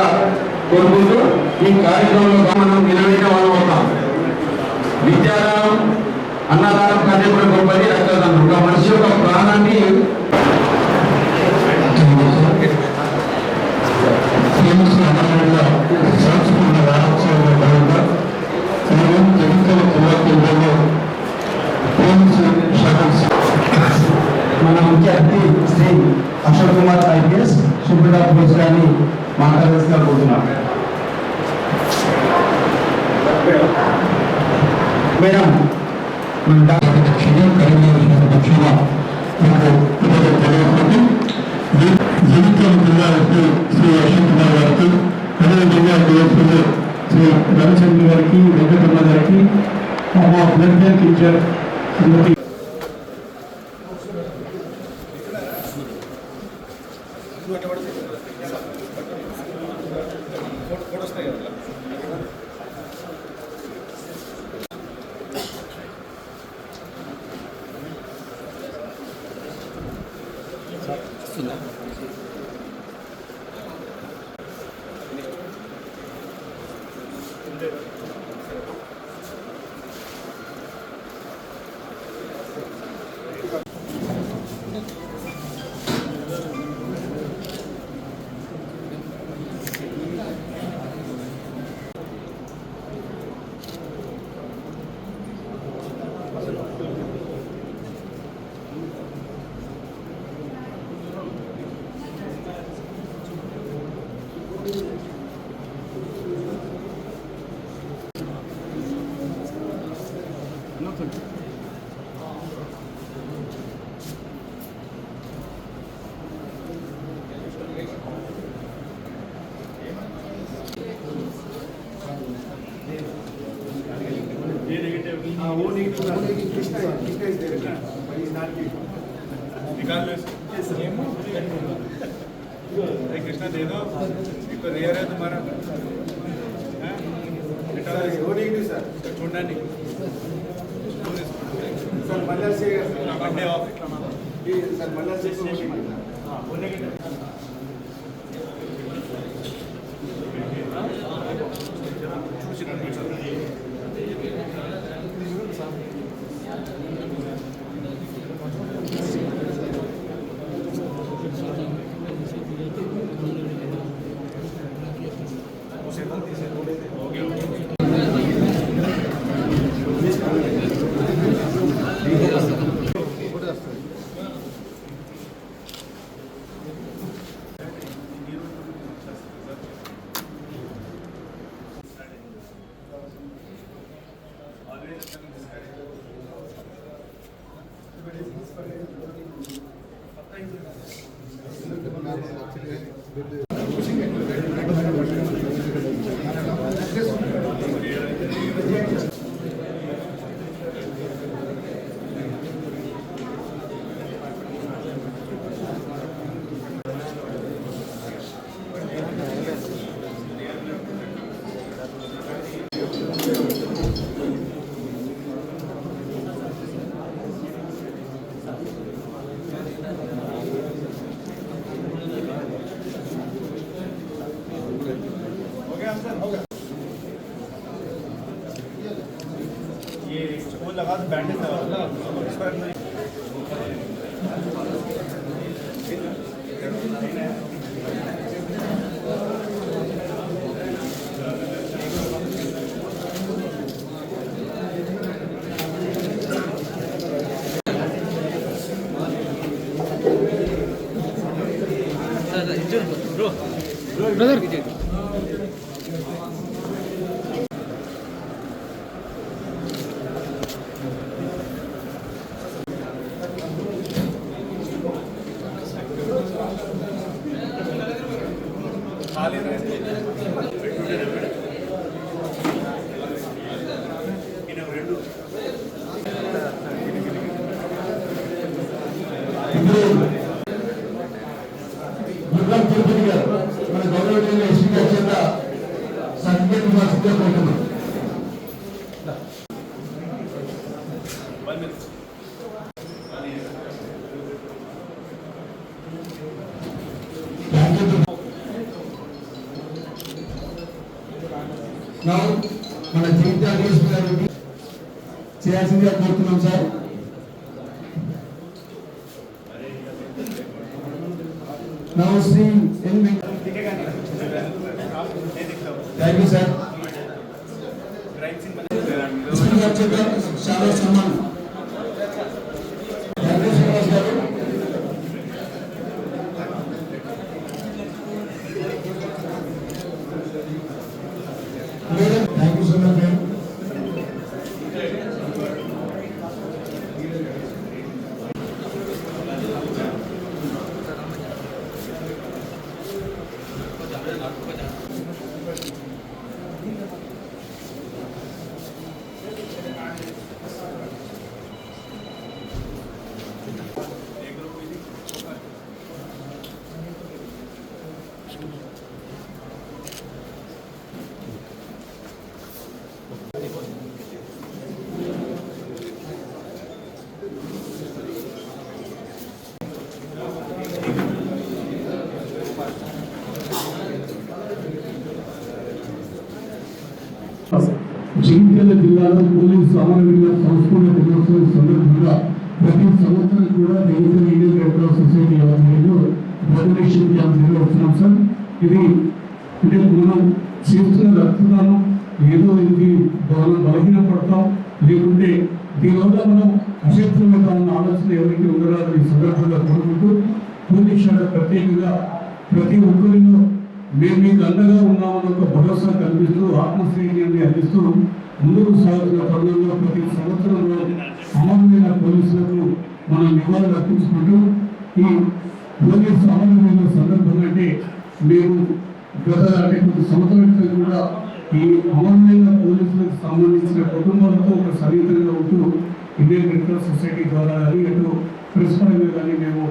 కాపాడుతుందిగా కోరుకుంటూ ఈ కార్యక్రమంలో మనం నిలబడిన వాళ్ళం అవుతాం. విద్యాదానం అన్నదానం గొప్పది. రక్తదానం ఒక మనిషి యొక్క ప్రాణాన్ని సంస్కృత వారోత్సవంలో భాగంగా ఈరోజు జగిత్యాల జిల్లా కేంద్రంలో మన ముఖ్య అతిథి శ్రీ అశోక్ కుమార్ ఐపీఎస్ సుబ్రత పోలీస్ గారిని మాట్లాడాల్సిగా కోరుతున్నాం మేడం మన డాక్టర్ దక్షిణ మీకు తెలియకపోతే జగిత్యాల జిల్లా శ్రీ అశోక్ కుమార్ గారికి అదేవిధంగా శ్రీ రవిచంద్ర గారికి వెంకటరమణ గారికి మా blood bank incharge Shrimati regardless. yes, Krishna ఏదో ఇక్కడ రియర్ అయితే మరి చూడండి. సార్ మళ్ళీ సార్ మళ్ళీ చూసిన すぐ手放すわけで。ये वो लगा दो बैंडेज लगा इस पर नहीं। ఖాళీ మన జీవిత అగ్రేష్ గారికి చేయాల్సిందిగా కోరుతున్నాం sir. Shri N thank you sir చాలా సన్మానం. జగిత్యాల జిల్లాలో పోలీసు అమరవీరుల సంస్కరణ దినోత్సవం సందర్భంగా ప్రతి సంవత్సరం కూడా Jagtial Indian Red Cross Society ఆధ్వర్యంలో రెగ్యులేషన్ క్యాంప్ నిర్వహిస్తున్నాం సార్. ఇది అంటే మనం చేస్తున్న రక్తదానం ఏదో ఇది బల బలహీన లేకుంటే దీనివల్ల మనం అశక్తమవుతామన్న ఆలోచన ఎవరికి ఉండరాదు ఈ సందర్భంగా కోరుకుంటూ పోలీస్ శాఖ ప్రత్యేకంగా ప్రతి ఒక్కరిలో మేము మీకు అండగా ఉన్నామని ఒక భరోసా కల్పిస్తూ ఆత్మస్థైర్యాన్ని అందిస్తూ ముందుకు సాగుతున్న తరుణంలో ప్రతి సంవత్సరంలో అమరమైన పోలీసులకు మనం నివాళులు అర్పించుకుంటూ ఈ పోలీసు అమరమైన సందర్భంగా అంటే మేము గత అంటే కొన్ని సంవత్సరాల కూడా ఈ అమరమైన పోలీసులకు సంబంధించిన కుటుంబాలతో ఒక సన్నిహితంగా ఉంటూ ఇండియన్ రెడ్ క్రాస్ సొసైటీ ద్వారా కానీ అటు ప్రెస్ పరంగా కానీ మేము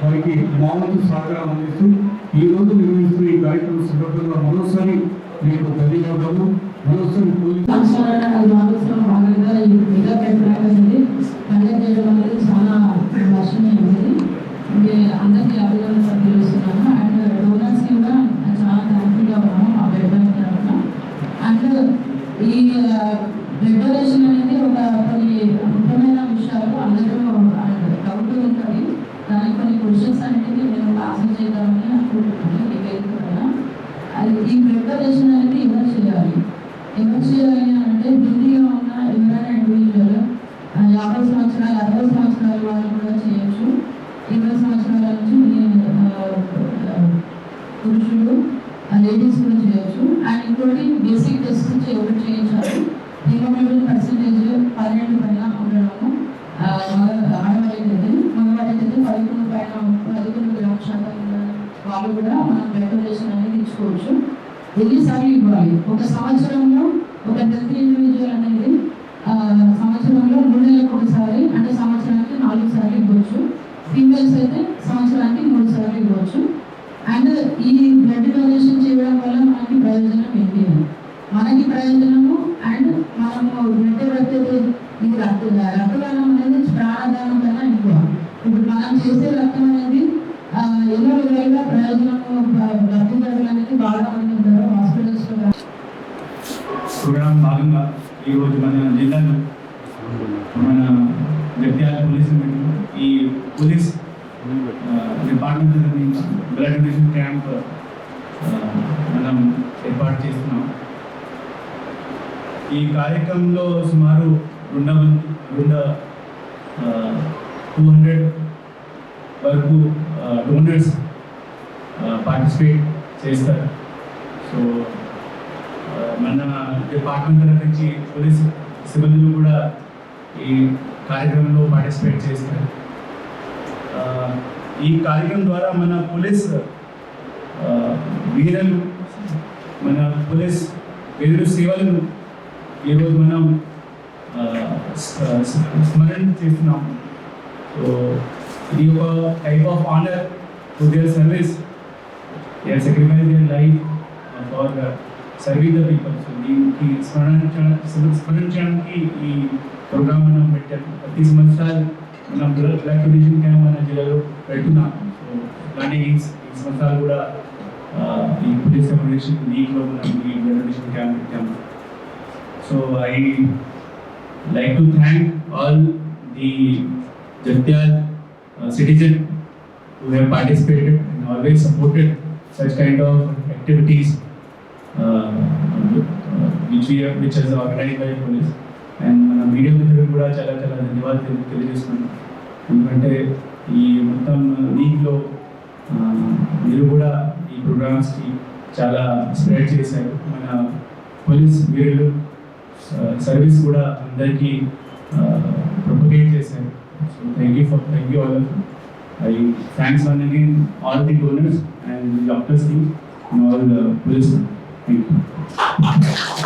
వారికి మామూలు సహకారం అందిస్తూ ఈరోజు నిర్వహిస్తున్న ఈ కార్యక్రమం సందర్భంగా మరోసారి మీకు ధన్యవాదాలు మరోసారి పోలీసు సంవత్సరాల ఆలోచన భాగంగా ఈ మెగా క్యాంప్ అనేది కండక్ట్ చేయడం అనేది చాలా వర్షమైంది అంటే అందరికీ అభినందనలు తెలుస్తున్నాను అండ్ డోనర్స్ కూడా చాలా థ్యాంక్ఫుల్గా ఉన్నాము ఆ బ్లడ్ బ్యాంక్ తరఫున అండ్ ఈ బ్లడ్ డొనేషన్ అనేది ఒక కొన్ని ముఖ్యమైన విషయాలు అందరూ డౌట్ ఉంటుంది దానికి కొన్ని క్వశ్చన్స్ అనేవి నేను ఆన్సర్ చేద్దామని అనుకుంటున్నాను ఈ వేదిక పైన. అది ఈ అనేది ఎవరు చేయాలి ఎవరు చేయాలి అంటే హెల్తీగా ఉన్న ఎవరైనా ఇండివిజువల్ యాభై సంవత్సరాలు అరవై సంవత్సరాల వాళ్ళు కూడా చేయొచ్చు. ఇరవై సంవత్సరాల నుంచి పురుషులు లేడీస్ కూడా చేయొచ్చు. అండ్ ఇంకోటి బేసిక్ టెస్ట్ ఎవరు చేయించాలి? హిమోగ్లోబిన్ పర్సంటేజ్ పన్నెండు పైన ఉండడము ఆ, మగ- ఆడవాళ్ళకైతే మగవాళ్ళకైతే పదకొండు పైన పదకొండు గ్రామ శాతం వాళ్ళు కూడా మనం బ్లడ్ అనేది ఇచ్చుకోవచ్చు ఎన్నిసార్లు ఇవ్వాలి? ఒక సంవత్సరంలో ఒక హెల్త్ ఇండివిజువల్ అనేది సంవత్సరంలో మూడు నెలలకు ఒకసారి అంటే సంవత్సరానికి నాలుగు సార్లు ఇవ్వచ్చు. ఫీమేల్స్ అయితే సంవత్సరానికి మూడు సార్లు ఇవ్వచ్చు. అండ్ ఈ బ్లడ్ డొనేషన్ చేయడం వల్ల మనకి ప్రయోజనం ఏంటి మనకి ప్రయోజనము అండ్ మనము బ్లడ్ ఎవరైతే ఇది రక్త రక్తదానం అనేది ప్రాణదానం కన్నా ఎక్కువ. ఇప్పుడు మనం చేసే రక్తం అనేది ఎన్నో విధాలుగా ప్రయోజనము బ- లబ్ధిదారులు అనేది బాగా మంది ఉంటారు హాస్పిటల్స్లో ప్రోగ్రాం భాగంగా ఈరోజు మన జిల్లాలో మన జగిత్యాల పోలీస్ ఈ పోలీస్ ఆ, డిపార్ట్మెంట్ తరఫున బ్లడ్ డొనేషన్ క్యాంప్ ఆ, మనం ఏర్పాటు చేస్తున్నాం ఈ కార్యక్రమంలో సుమారు రెండు రెండు టూ హండ్రెడ్ వరకు డోనర్స్ పార్టిసిపేట్ చేస్తారు. సో మన డిపార్ట్మెంట్ తరఫు నుంచి పోలీస్ సిబ్బందులు కూడా ఈ కార్యక్రమంలో పార్టిసిపేట్ చేస్తారు. ఈ కార్యక్రమం ద్వారా మన పోలీస్ వీరలు మన పోలీస్ వీరుల సేవలను ఈరోజు మనం ఆ, స్మ- స్మ- స్మరణ చేస్తున్నాం సో ఇది ఒక type of honour to their service they are sacrificing their life uh, for uh, serving the people. So దీనికి స్మరణ స్మరించడానికి ఈ ప్రోగ్రామ్ మనం పెట్టాము ప్రతి సంవత్సరాలు మనం బ్లడ్ డొనేషన్ క్యాంప్ మన జిల్లాలో పెడుతున్నాం సో ఇలాంటి ఈ ఈ సంవత్సరాలు కూడా ఆ, ఈ పోలీస్ కమ్యూనికేషన్ వీక్లో మనం ఈ బ్లడ్ డొనేషన్ క్యాంప్ పెట్టాము So I like to thank all the Jatyal uh, citizen who have participated and always supported such kind of activities uh, uh, which we have, which is organized by police. And మన media మిత్రులకు కూడా చాలా చాలా ధన్యవాదాలు తెలి- తెలియజేస్తున్నాను ఎందుకంటే ఈ మొత్తం వీక్లో మీరు కూడా ఈ ప్రోగ్రామ్స్కి చాలా స్ప్రెడ్ చేశారు మన పోలీస్ వీరులు సర్వీస్ కూడా అందరికీ ప్రొపగేట్ చేశారు. So thank you for thank you all I thanks one again all the donors and doctors team all police thank you